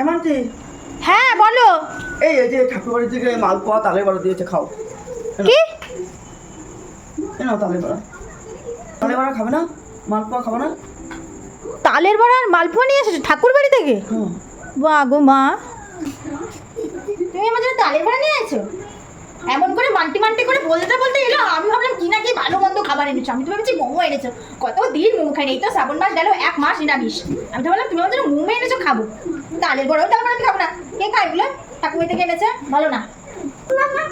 এমনটি হ্যাঁ বলো। এই এই যে ঠাকুরবাড়ির দিকে মালপোয়া তালের বড়া দিয়েছে খাও। কি? নাও তালের বড়া? তালের বড়া খাবে না? মালপোয়া খাবে না? তালের বড়া আর মালপোয়া নিয়ে এসেছ? ঠাকুর বাড়ি থেকে বা গো মা। তুমি আমার জন্য তালের বড়া নিয়ে এসেছ? এমন করে মান্টি মান্টি করে বলতে বলতে এলো আমি ভাবলাম কি না কি ভালো মন্দ খাবার এনেছো। আমি তো ভেবেছি মোমো এনেছো। কত দিন মোমো খাই এই তো শ্রাবণ মাস গেল এক মাস নিরামিষ। আমি তো বললাম তুমি আমার জন্য মোমো এনেছো খাব। তালের বড়াও তালের বড়া আমি খাব না। কে খাই বলে? ঠাকুর থেকে এনেছে ভালো না। তোমার না।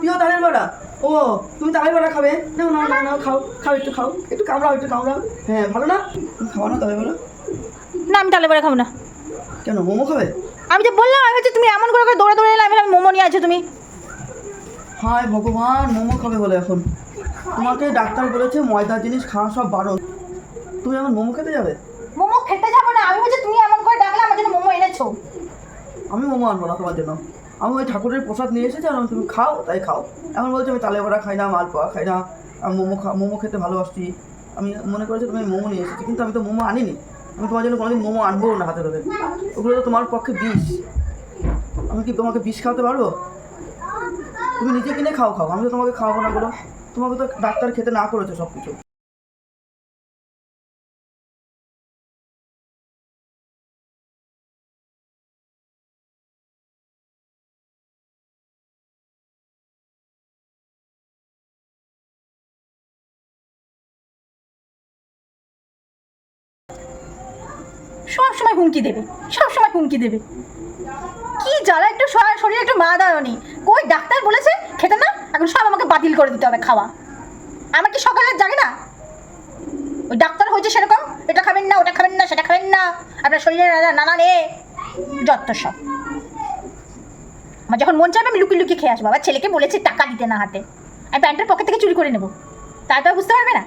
প্রিয় তালের বড়া ও তুমি তালের বড়া খাবে? নাও নাও নাও নাও খাও। খাও একটু খাও। একটু কামড়াও একটু কামড়াও। হ্যাঁ ভালো না? খাওয়া না তালের বড়া? না আমি তালের বড়া খাব না। কেন মোমো খাবে? আমি যে বললাম আমি হচ্ছে তুমি এমন করে করে দৌড়ে দৌড়ে এলে আমি মোমো নিয়ে আছো তুমি। হায় ভগবান মোমো খাবে বলে এখন। তোমাকে ডাক্তার বলেছে ময়দার জিনিস খাওয়া সব বারণ। তুমি এখন মোমো খেতে যাবে? মোমো খেতে যাব না। আমি বলছি তুমি এমন করে ডাকলে আমার জন্য মোমো এনেছো। আমি মোমো আনব না তোমার জন্য। আমি ওই ঠাকুরের প্রসাদ নিয়ে এসেছি আর তুমি খাও তাই খাও। এখন বলছো আমি তালে বড়া খাই না মালপোয়া খাই না। আমি মোমো খা মোমো খেতে ভালোবাসি। আমি মনে করেছি তুমি মোমো নিয়ে এসেছি কিন্তু আমি তো মোমো আনিনি। আমি তোমার জন্য কোনোদিন মোমো আনব না হাতে ধরে। ওগুলো তো তোমার পক্ষে বিষ। আমি কি তোমাকে বিষ খাওয়াতে পারব? তুমি নিজে কিনে খাও খাও। আমি তোমাকে খাওয়াবো না বলো। তোমাকে তো ডাক্তার খেতে না করেছে সব কিছু সব সময় হুমকি দেবে সব সময় হুমকি দেবে। জ্বালা একটু শরীরে একটু মা দাও নেই কই ডাক্তার বলেছে? খেতে না, এখন সব আমাকে বাতিল করে দিতে হবে খাওয়া। আমার কি সকালে জাগে না? ওই ডাক্তার হয়েছে সেরকম, এটা খাবেন না, ওটা খাবেন না, সেটা খাবেন না। আপনার শরীরে নানা- নে যত সব। আমার যখন মন চাইবে, আমি লুকিয়ে লুকিয়ে খেয়ে আসব। আবার ছেলেকে বলেছি টাকা দিতে না হাতে। আমি প্যান্টের পকেট থেকে চুরি করে নেব। তা তো বুঝতে পারবে না।